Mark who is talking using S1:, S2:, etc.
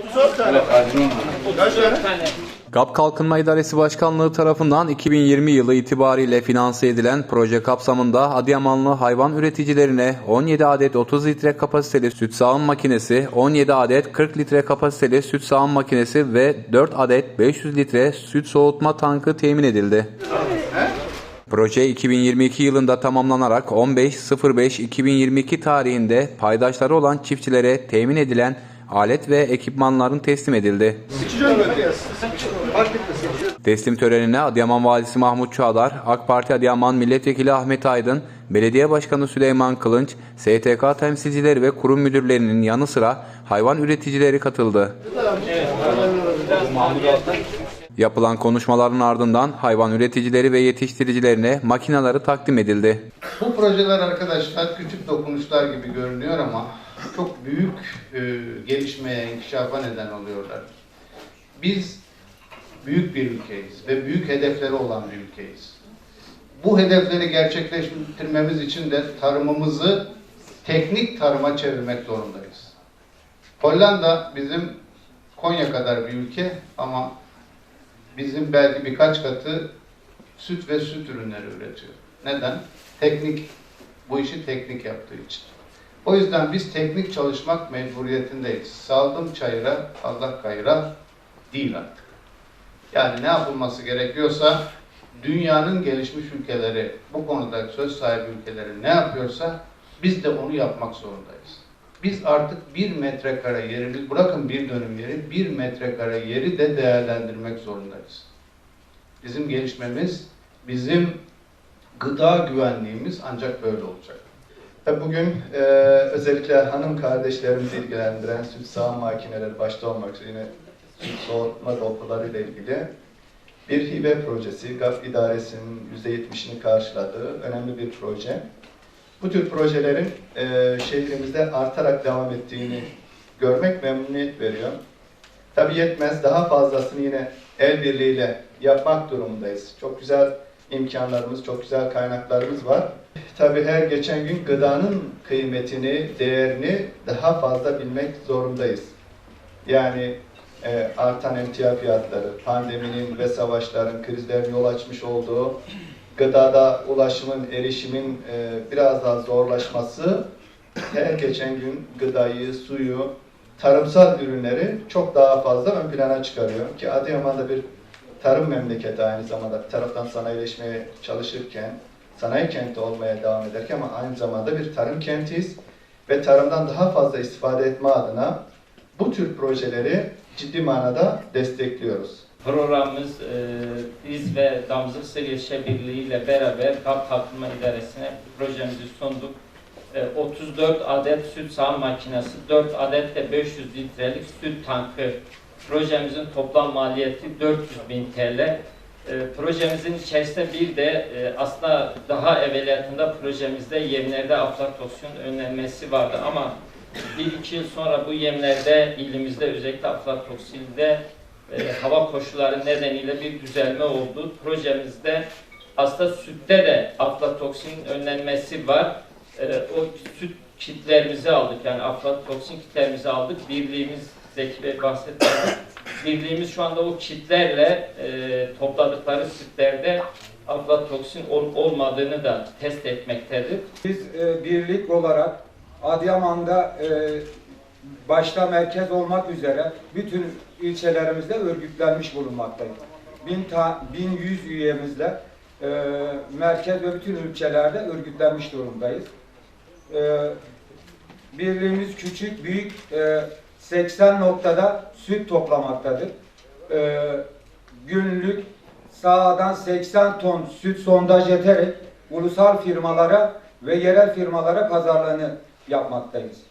S1: 34 tane. Kaç tane?
S2: GAP Kalkınma İdaresi Başkanlığı tarafından 2020 yılı itibariyle finanse edilen proje kapsamında Adıyamanlı hayvan üreticilerine 17 adet 30 litre kapasiteli süt sağım makinesi, 17 adet 40 litre kapasiteli süt sağım makinesi ve 4 adet 500 litre süt soğutma tankı temin edildi. Proje 2022 yılında tamamlanarak 15.05.2022 tarihinde paydaşları olan çiftçilere temin edilen alet ve ekipmanların teslim edildi. Teslim törenine Adıyaman Valisi Mahmut Çağlar, AK Parti Adıyaman Milletvekili Ahmet Aydın, Belediye Başkanı Süleyman Kılınç, STK temsilcileri ve kurum müdürlerinin yanı sıra hayvan üreticileri katıldı. Yapılan konuşmaların ardından hayvan üreticileri ve yetiştiricilerine makineleri takdim edildi.
S3: Bu projeler arkadaşlar küçük dokunuşlar gibi görünüyor ama çok büyük e, gelişmeye, inkişafa neden oluyorlar. Biz büyük bir ülkeyiz ve büyük hedefleri olan bir ülkeyiz. Bu hedefleri gerçekleştirmemiz için de tarımımızı teknik tarıma çevirmek zorundayız. Hollanda bizim Konya kadar bir ülke ama bizim belki birkaç katı süt ve süt ürünleri üretiyor. Neden? Teknik, bu işi teknik yaptığı için. O yüzden biz teknik çalışmak mecburiyetindeyiz. Saldım çayıra, Allah kayıra değil artık. Yani ne yapılması gerekiyorsa dünyanın gelişmiş ülkeleri, bu konuda söz sahibi ülkeleri ne yapıyorsa biz de onu yapmak zorundayız. Biz artık bir metrekare yerimiz, bırakın bir dönüm yeri, bir metrekare yeri de değerlendirmek zorundayız. Bizim gelişmemiz, bizim gıda güvenliğimiz ancak böyle olacak.
S4: Tabii Bugün e, özellikle hanım kardeşlerimizi ilgilendiren süt sağım makineleri başta olmak üzere yine süt soğutma depoları ile ilgili bir hibe projesi, GAP idaresinin %70'ini karşıladığı önemli bir proje. Bu tür projelerin e, şehrimizde artarak devam ettiğini görmek memnuniyet veriyor. Tabii yetmez, daha fazlasını yine el birliğiyle yapmak durumundayız. Çok güzel imkanlarımız, çok güzel kaynaklarımız var. Tabii her geçen gün gıdanın kıymetini, değerini daha fazla bilmek zorundayız. Yani e, artan emtia fiyatları, pandeminin ve savaşların, krizlerin yol açmış olduğu gıdada ulaşımın, erişimin e, biraz daha zorlaşması her geçen gün gıdayı, suyu, tarımsal ürünleri çok daha fazla ön plana çıkarıyor. Ki Adıyaman'da bir tarım memleketi aynı zamanda bir taraftan sanayileşmeye çalışırken, sanayi kenti olmaya devam ederken ama aynı zamanda bir tarım kentiyiz ve tarımdan daha fazla istifade etme adına bu tür projeleri ciddi manada destekliyoruz.
S5: Programımız e, biz ve Damızlık Sıryaşa Birliği ile beraber GAP Kalkınma İdaresi'ne projemizi sunduk. E, 34 adet süt sağım makinesi, 4 adet de 500 litrelik süt tankı. Projemizin toplam maliyeti 400 bin TL. E, projemizin içerisinde bir de e, aslında daha evveliyatında projemizde yemlerde aflatoksin önlenmesi vardı ama bir iki yıl sonra bu yemlerde ilimizde özellikle aflatoksinde e, hava koşulları nedeniyle bir düzelme oldu. Projemizde aslında sütte de aflatoksin önlenmesi var. E, o süt kitlerimizi aldık yani aflatoksin kitlerimizi aldık. Birliğimiz Zeki Bey bahsetti. Birliğimiz şu anda o kitlerle e, topladıkları sütlerde aflatoksin ol- olmadığını da test etmektedir.
S6: Biz e, birlik olarak Adıyaman'da e, başta merkez olmak üzere bütün ilçelerimizde örgütlenmiş bulunmaktayız. Bin ta, 1100 üyemizle e, merkez ve bütün ilçelerde örgütlenmiş durumdayız. E, birliğimiz küçük, büyük e, 80 noktada süt toplamaktadır. E, günlük sahadan 80 ton süt sondaj ederek ulusal firmalara ve yerel firmalara pazarlığını yapmaktayız.